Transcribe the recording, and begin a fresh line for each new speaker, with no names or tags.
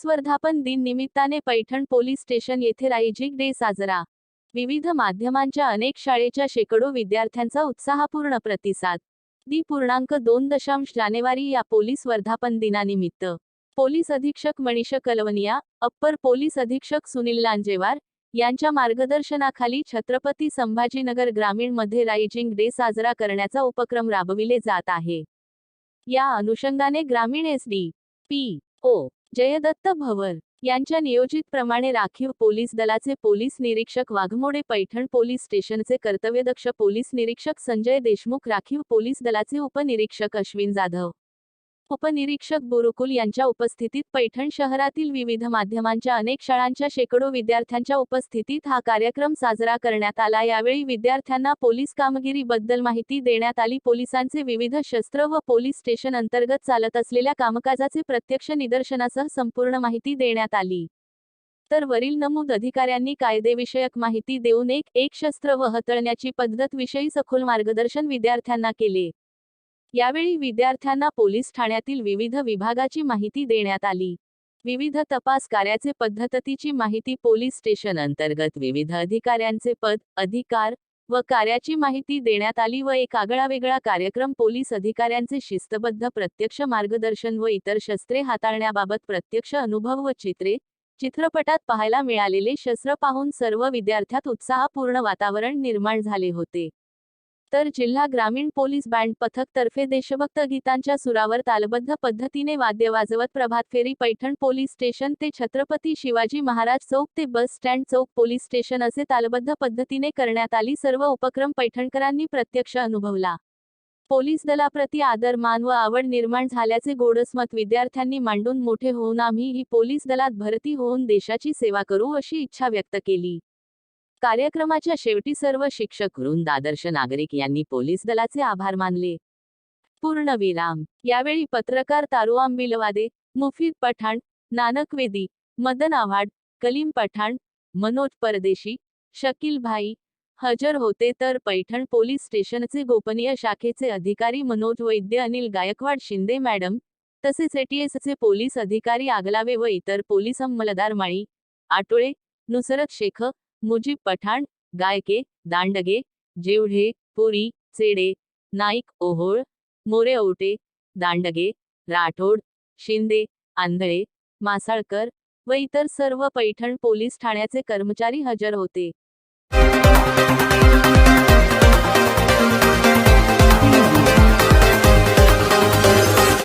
Police वर्धापन दिन निमित्ताने पैठण पोलीस स्टेशन येथे राईजिक डे साजरा. विविध माध्यमांच्या अनेक शाळेच्या शेकडो विद्यार्थ्यांचा उत्साहपूर्ण प्रतिसाद. दी पूर्णांक दोन दशांश जानेवारी या पोलीस वर्धापन दिनानिमित्त. पोलीस अधीक्षक मनीष कलवनिया अप्पर पोलीस अधीक्षक सुनील लांजेवार यांच्या मार्गदर्शनाखाली छत्रपती संभाजीनगर ग्रामीणमध्ये रायजिंग डे साजरा करण्याचा उपक्रम राबविले जात आहे. या अनुषंगाने ग्रामीण S D P O Jaydatt Bhavar यांच्या नियोजित प्रमाणे राखीव पोलीस दलाचे पोलीस निरीक्षक वाघमोडे पैठण पोलीस स्टेशनचे कर्तव्यदक्ष पोलीस निरीक्षक संजय देशमुख राखीव पोलीस दलाचे उपनिरीक्षक अश्विन जाधव. उपनिरीक्षक बुरुकुल यांच्या उपस्थितीत पैठण शहरातील विविध माध्यमांच्या अनेक शाळांच्या शेकडो विद्यार्थ्यांच्या उपस्थितीत हा कार्यक्रम साजरा करण्यात आला. यावेळी विद्यार्थ्यांना पोलीस कामगिरीबद्दल माहिती देण्यात आली. पोलिसांचे विविध शस्त्र व पोलीस स्टेशन अंतर्गत चालत असलेल्या कामकाजाचे प्रत्यक्ष निदर्शनासह संपूर्ण माहिती देण्यात आली. तर वरील नमूद अधिकाऱ्यांनी कायदेविषयक माहिती देऊन एक एक शस्त्र व हतळण्याची पद्धत विषयी सखोल मार्गदर्शन विद्यार्थ्यांना केले. यावेळी विद्यार्थ्यांना पोलीस ठाण्यातील विविध विभागाची माहिती देण्यात आली. विविध तपास कार्याचे पद्धतीची माहिती पोलीस स्टेशन अंतर्गत विविध अधिकाऱ्यांचे पद अधिकार व कार्याची माहिती देण्यात आली व एक आगळावेगळा कार्यक्रम पोलीस अधिकाऱ्यांचे शिस्तबद्ध प्रत्यक्ष मार्गदर्शन व इतर शस्त्रे हाताळण्याबाबत प्रत्यक्ष अनुभव व चित्रे चित्रपटात पाहायला मिळालेले शस्त्र पाहून सर्व विद्यार्थ्यात उत्साहपूर्ण वातावरण निर्माण झाले होते. तर जिल्हा ग्रामीण पोलीस बँड पथक तर्फे देशभक्त गीतांच्या सुरावर तालबद्ध पद्धतीने वाद्य वाजवत प्रभात फेरी पैठण पोलीस स्टेशन ते छत्रपती शिवाजी महाराज चौक ते बस स्टँड चौक पोलीस स्टेशन असे तालबद्ध पद्धतीने करण्यात आली. सर्व उपक्रम पैठणकरांनी प्रत्यक्ष अनुभवला. पोलीस दलाप्रती आदर मान व आवड निर्माण झाल्याचे गोडस्मत विद्यार्थ्यांनी मांडून मोठे होऊन आम्ही ही पोलीस दलात भरती होऊन देशाची सेवा करू अशी इच्छा व्यक्त केली. कार्यक्रमाच्या शेवटी सर्व शिक्षक वृंद आदर्श नागरिक यांनी पोलीस दलाचे आभार मानले. पूर्णविराम. यावेळी पत्रकार तारुआम बिलवादे मुफीद पठाण नानकवेदी मदन आव्हाड कलीम पठाण मनोज परदेशी शकील भाई हजर होते तर पैठण पोलीस स्टेशनचे गोपनीय शाखेचे अधिकारी मनोज वैद्य अनिल गायकवाड शिंदे मॅडम तसेच एटीएसचे पोलीस अधिकारी आगलावे व इतर पोलीस अंमलदार माळी आटोळे नुसरत शेख मुजीब पठाण गायके दांडगे जेवढे पुरी चेडे नाईक ओहोळ मोरे औटे दांडगे राठोड शिंदे आंधळे मासाळकर व इतर सर्व पैठण पोलीस ठाण्याचे कर्मचारी हजर होते.